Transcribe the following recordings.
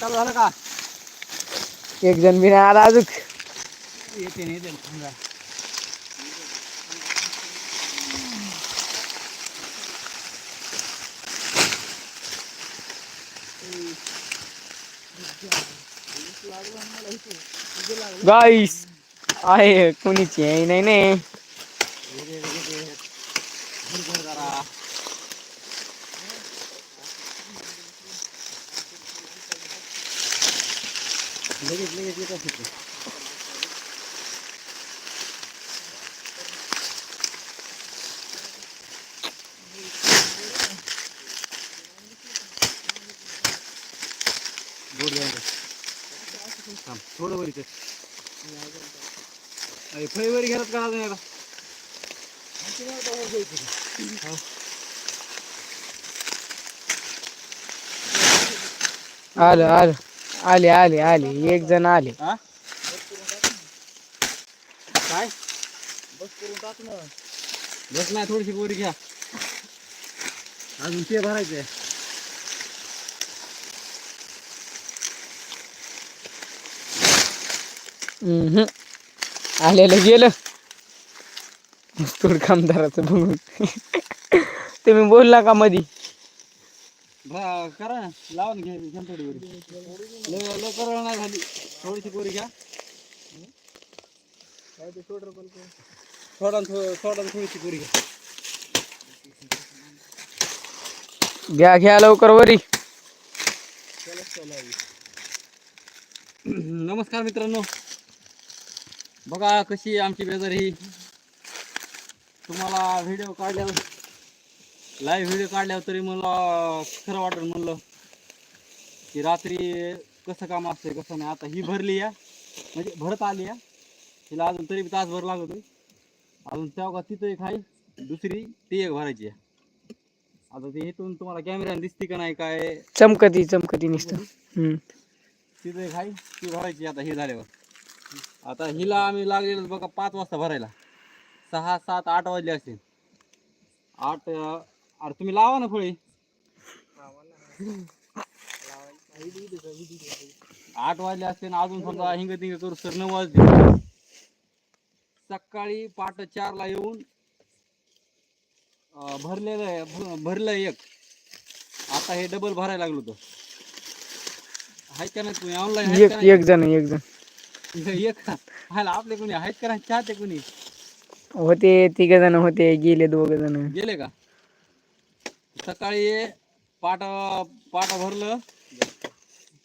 चालू झालं का? एक जण बी नाही आला अजून. येते नाही येते समजा गाईस आहे कोणीची आहे नाही. नाही लगेच लगेच येत असते थांब, थोडं वर इथे. फळी वरी घरात का अजून आलं आलं. आले आले आले. एक जण आले. हा? काय? बस करून टाक ना बस नाही थोडीशी बोरी घ्या. अजून ते भरायचे हम्म. आलेलं गेलं. मस्तूर कामदाराचं बघून. तुम्ही बोलला का मधी? करा ना. लावून घ्या घ्या थोडी लय झाली. थोडीशी बोरी घ्या. सोडा न थो- सोडा न थोडीशी बोरी घ्या. घ्या घ्या लवकर वरी. नमस्कार मित्रांनो. बघा कशी आमची बेजार. ही तुम्हाला व्हिडिओ लाईव्ह व्हिडिओ काढल्यावर तरी मला खरं वाटत म्हणलं की रात्री कसं काम असतंय कसं नाही. आता ही भरली या म्हणजे भरत आली या हिला अजून तरी बी तासभर लागतोय. अजून तेव्हा तिथं एक आहे. दुसरी ती एक भरायची आहे. आता ते इथून तुम्हाला कॅमेऱ्याने दिसते का नाही काय? चमकती चमकती नुसतं. तिथं एक आहे ती भरायची आता हे झाल्यावर. आता हिला आम्ही लागलेलो बघा पाच वाजता भरायला. सहा सात आठ वाजले असतील. आठ अरे तुम्ही लावा ना फळी. आठ वाजले असते ना अजून समजा हिंग तिंग करू तर नऊ वाजले. सकाळी पाट चारला येऊन अं, भरलेलं आहे भ- भरलं एक. आता हे डबल भरायला लागलो तो आहेत का नाही तुम्ही? ऑनलाईन एक एक जण एक जण. एक? हायला आपले कोणी? आहेत का नाही? चाहते कोणी? होते तिघ जण होते गेले दोघ जण. गेले का? सकाळी पाट पाट भरलं.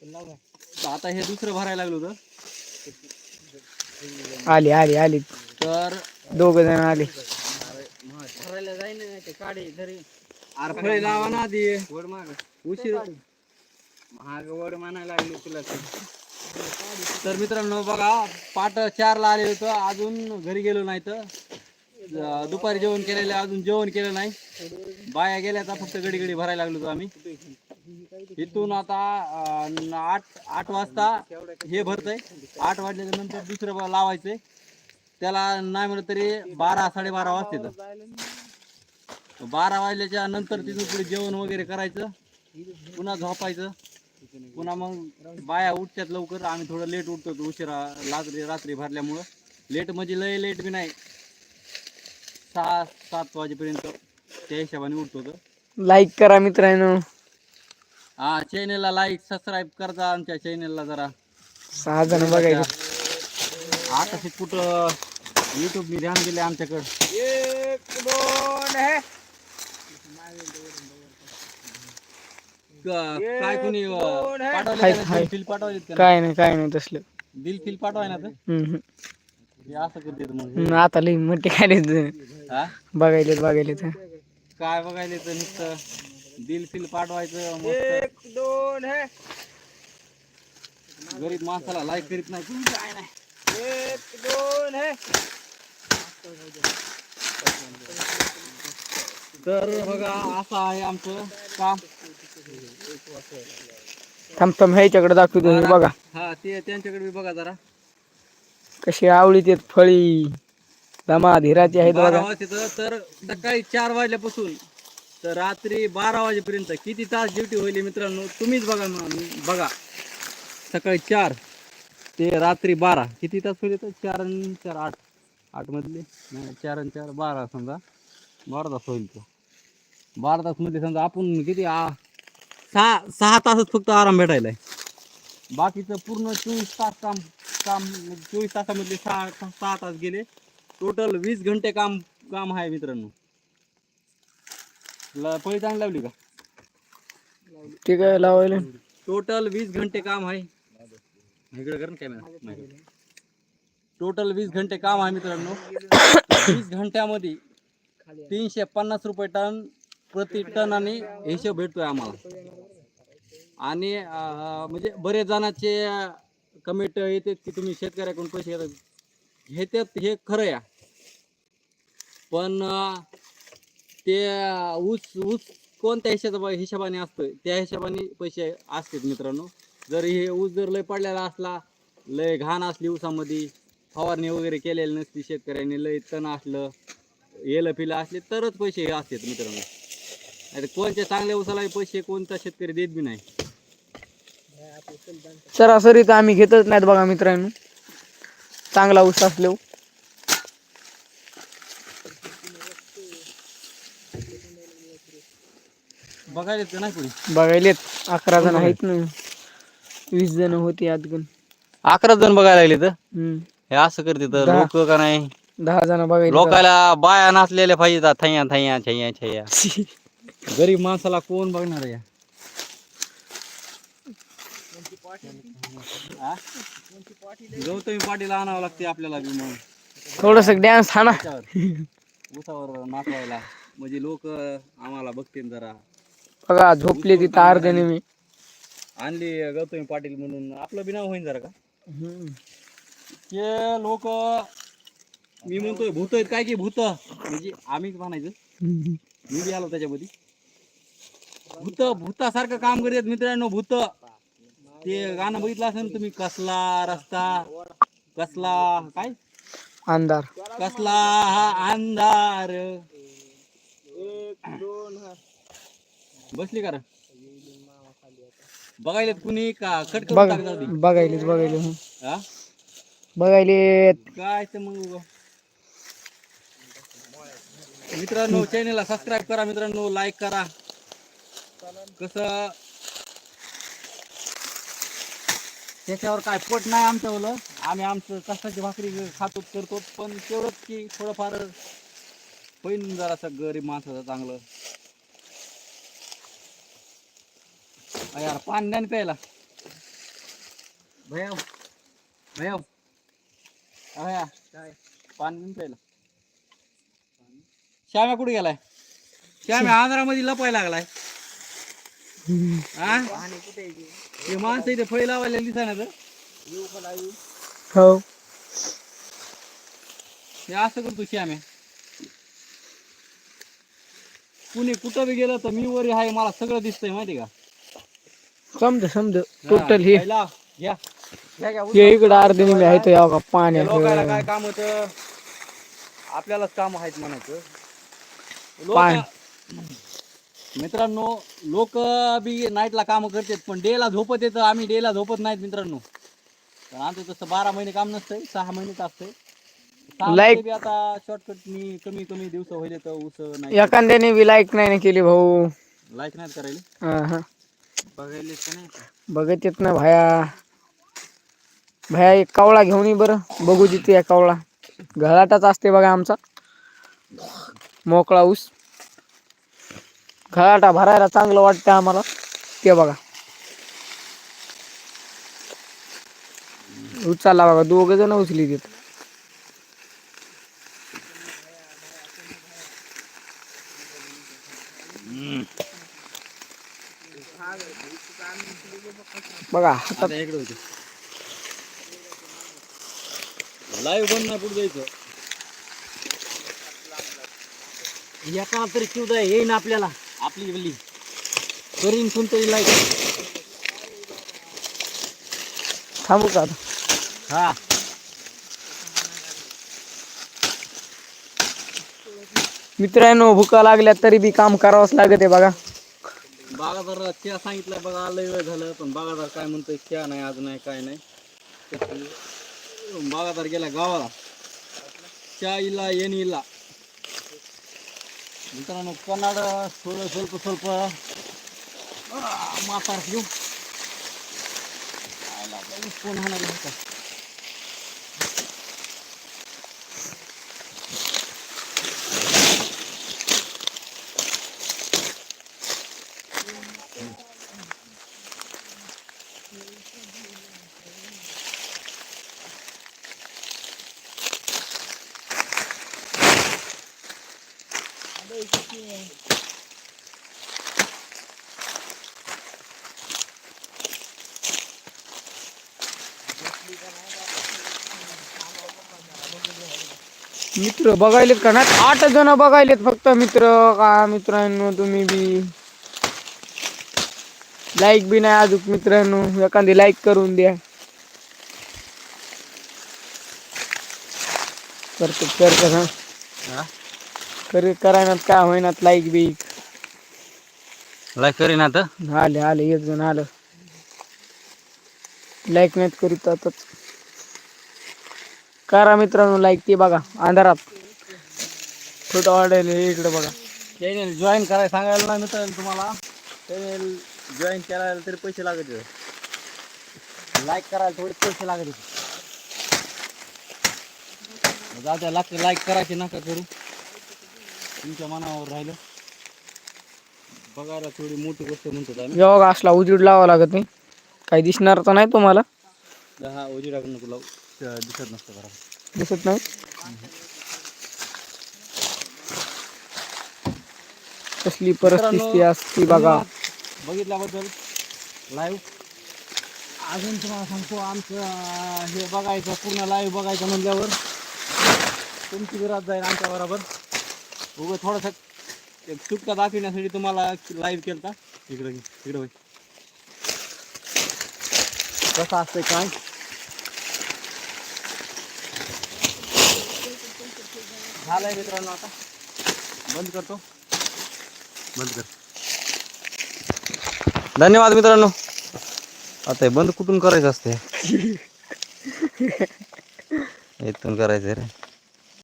तर आता हे दुसरं भरायला लागलो होतं. आले आले आले. तर दोघ जण आले. भरायला जाईन ते काढे तरी अरे फळे लावा ना आधी. वड माग उशीर. महाग वड मानायला लागली तुला तर मित्रांनो बघा पाट चारला आले होतं. अजून घरी गेलो नाही तर. अं, दुपारी जेवण केलेलं आहे, अजून जेवण केलं नाही. बाया गेल्या आता फक्त गडी गडी भरायला लागलो होतो आम्ही. इथून आता अं, आठ आठ वाजता हे भरतंय. आठ वाजल्याच्या नंतर दुसरं बा- लावायचंय. त्याला नाही म्हणत तरी बारा साडेबारा वाजते बारा वाजल्याच्या नंतर तिथून पुढे जेवण वगैरे करायचं. पुन्हा झोपायचं. पुन्हा मग बाया उठतात लवकर. आम्ही थोडं लेट उठतो उशिरा रात्री रात्री भरल्यामुळं. लेट म्हणजे लय लेट बी नाही. सहा सात वाजेपर्यंत त्या हिशोबाने उठतो लाईक करा मित्रांनो. हा चॅनेलला लाईक सबस्क्राईब करता आमच्या चॅनेलला जरा. सहा जण बघायचे. आता ते कुठं युट्यूबने ध्यान दिले आमच्याकडं. एक दोन हे क- काय कोणी पाठवले हाय. पाठवले काय नाही काय नाही तसलं. दिल फिल पाठवाय ना तर? हम्म, असं करते मग हम्म. आता लई मोठे काय हा? बघायलेत बघायलेत. काय बघायला तर नुसतं दिल फिल पाठवायचं मस्त. दोन हे. गरीब माणसाला लाईक करीत नाही कोणी काय नाही. एक दोन हे. तर बघा असं आहे आमचं काम थांब थांब ह्याच्याकडे दाखवतो बघा. हा ते त्यांच्याकडे बी बघा जरा. कशी आवडीत आहेत फळी? दमा धीराची आहेत बारा बघा. वाजता तर सकाळी चार वाजल्यापासून तर रात्री बारा वाजेपर्यंत किती तास ड्युटी होईल मित्रांनो तुम्हीच बघा ना बघा. सकाळी चार ते रात्री बारा. किती तास होईल तर चार आणि चार आठ. आठ मधले? नाही चार आणि चार बारा समजा. बारा तास होईल तो. बारा तासमध्ये समजा आपण किती आ सहा सहा तासच फक्त आराम भेटायला आहे बाकीचं पूर्ण चोवीस तास काम काम म्हणजे चोवीस तासामधले सहा सहा तास गेले. टोटल वीस घंटे काम काम आहे मित्रांनो. पळी चांगली लावली का? ते काय लावायला. टोटल वीस घंटे काम आहे. इकडे कर कॅमेरा टोटल वीस घंटे काम आहे मित्रांनो. वीस घंट्यामध्ये तीनशे पन्नास रुपये टन प्रति टन आणि हिशोब भेटतोय आम्हाला. आणि म्हणजे बरेच जणांचे कमेंट येते की तुम्ही शेतकऱ्याकडून पैसे घेतात हे हे खरं या. पण ते ऊस ऊस कोणत्या हिशोबा हिशोबाने असतोय? त्या हिशोबाने पैसे असतात मित्रांनो. जर हे ऊस जर लय पडलेला असला लय घाण असली ऊसामध्ये फवारणी वगैरे केलेली नसती शेतकऱ्यांनी लय तण असलं येलं पिलं असले तरच पैसे हे असतात मित्रांनो. कोणत्या चांगल्या ऊसाला पैसे कोणता शेतकरी देत बी नाही. सरासरी तर आम्ही घेतच नाहीत बघा मित्रांनो. चांगला ऊस असलो बघायला नाही बघायलेत. अकरा जण आहेत ना. वीस जण होती आतगून अकरा जण बघायला लागले तर? हम्म. हे असं करते तर दहा. लोक का नाही? दहा जण बघायला लोकाला बाया नसलेल्या पाहिजे थैया थैया छय्या छय्या गरीब माणसाला कोण बघणार हा? गौतमी पाटील आणावं लागते आपल्याला बी मग. थोडस डॅन्स हा ना. त्याच्यावर उसावर नाचवायला. म्हणजे लोक आम्हाला बघतील जरा. बघा झोपले तिथं अर्ध्याने मी. आणली गौतमी पाटील म्हणून. आपलं बी नाव होईन जरा का. ते लोक मी म्हणतोय भूत आहेत. काय की भूत? म्हणजे आम्हीच म्हणायचं. मी बी आलो त्याच्यामध्ये. भूत भूतासारखं काम करतात मित्रांनो भूत. ते गाणं बघितलं असेल ना तुम्ही कसला रस्ता कसला काय अंधार कसला हा अंधार बसली का रे? बघायलेत कुणी का कट करून बघा. बघायलेच बघायले हं. हा? बघायलेत काय ते मग. मित्रांनो चॅनलला सबस्क्राईब करा मित्रांनो लाईक करा कसं त्याच्यावर काय पोट नाही आमच्या ओलं. आम्ही आमचं कष्टाची भाकरी खातो करतो पण तेवढंच की थोडंफार होईन जरासं गरीब माणसाचं चांगलं. यार पाणी नाही प्यायला. भैया भैया अया पाणी नाही प्यायला. श्याम्या कुठे गेलाय? श्याम्या आंध्रामध्ये लपायला लागलाय. हा ते माणसं इथे फळी लावायला दिसा तर. हो. हे असं करतो श्याम्या कुणी कुठं बी गेलं तर मी वरी आहे मला सगळं दिसतंय माहिती का? समज समज. टोटल हे. हा, लाव, घ्या घ्या, घ्या, हे इकडं अर्ध्याने मी आहे तो यावं का? त्या पाण्यात लोकांना काय काम होत? आपल्यालाच काम आहेत म्हणायचं. पाय. मित्रांनो लोक बी नाईटला काम करतात पण डेला झोपत येतं. आम्ही डेला झोपत नाहीत मित्रांनो. तर आमचं तसं बारा महिने काम नसतंय सहा महिनेच असतंय. सहा Like- महिने बी आता शॉर्टकट मी कमी कमी दिवस होईल तर ऊस नाही. एखाद्याने बी लाईक नाही ना केली भाऊ. लाईक नाहीत करायला. बघायला नाही? बघत येत ना भाया. भाया एक कावळा घेऊन ये बरं. बघू तिथे या कावळा. घराटाच असते बघा आमचा. मोकळा ऊस. खळाटा भरायला चांगलं वाटतं आम्हाला. ते बघा. उचलला बघा दोघ जण उचली देत बघा हातात इकडे होते. लाईव्ह बंद नाही पुढे जायचं. एका तरी शिवदा येईन आपल्याला. आपली गल्ली. करीन कोणतरी लाईक थांबू का आता? हा. मित्रांनो भुका लागल्या तरी बी काम करावंच लागत आहे बघा. बागादार चहा सांगितलं बघा लय वेळ झालं. पण बागादार काय म्हणतोय चहा नाही आज नाही काय नाही. तर बागादार गेला गावाला. चहा इला येण इला. मित्रांनो कन्नाड थोडं ಸ್ವಲ್ಪ ಸ್ವಲ್ಪ ಮಾತಾಡ್ತೀವಿ ಫೋನ್ ಹಾನಾಗಿ मित्र बघायलेत का नाही? आठ जण बघायलेत फक्त मित्र. का मित्रांनो तुम्ही बी? लाईक बी नाही अजून मित्रांनो. एखादी लाईक करून द्या. करतो करतो ना हा? कर करायनात काय होईनात लाईक बी. लाईक करीन आता आले आले एक जण आलं. लाईक नाहीत करीत आताच करा मित्रांनो लाईक ते बघा अंधारात. छोटं वाढेल इकडे बघा. चॅनल जॉईन करायला सांगायला ना मित्रांनो तुम्हाला. चॅनल जॉईन करायला तरी पैसे लागत लाईक करायला थोडे पैसे लागत जाऊ द्या लाग लाईक करायचे नका करू. तुमच्या मनावर राहिलं. बघायला थोडी मोठी गोष्ट म्हणतो आम्ही. जेव्हा असला उजीड लावा लागत नाही. काही दिसणार तर नाही तुम्हाला. हा उजिडा नको लावू. दिसत नसतं दिसत नाही? कसली परिस्थिती असते बघा. बघितल्याबद्दल लाईव्ह अजून तुम्हाला सांगतो आमचं हे बघायचं पूर्ण लाईव्ह बघायचं म्हणल्यावर तुमची विरात जाईल आमच्या बरोबर. उगं थोडंसं एक चुटका दाखवण्यासाठी तुम्हाला लाईव्ह केलता. इकडं घे, इकडं होय कसं असतंय काय? झालंय मित्रांनो आता. बंद करतो. बंद कर. धन्यवाद मित्रांनो. आता बंद कुठून करायचं असते इथून करायचं रे.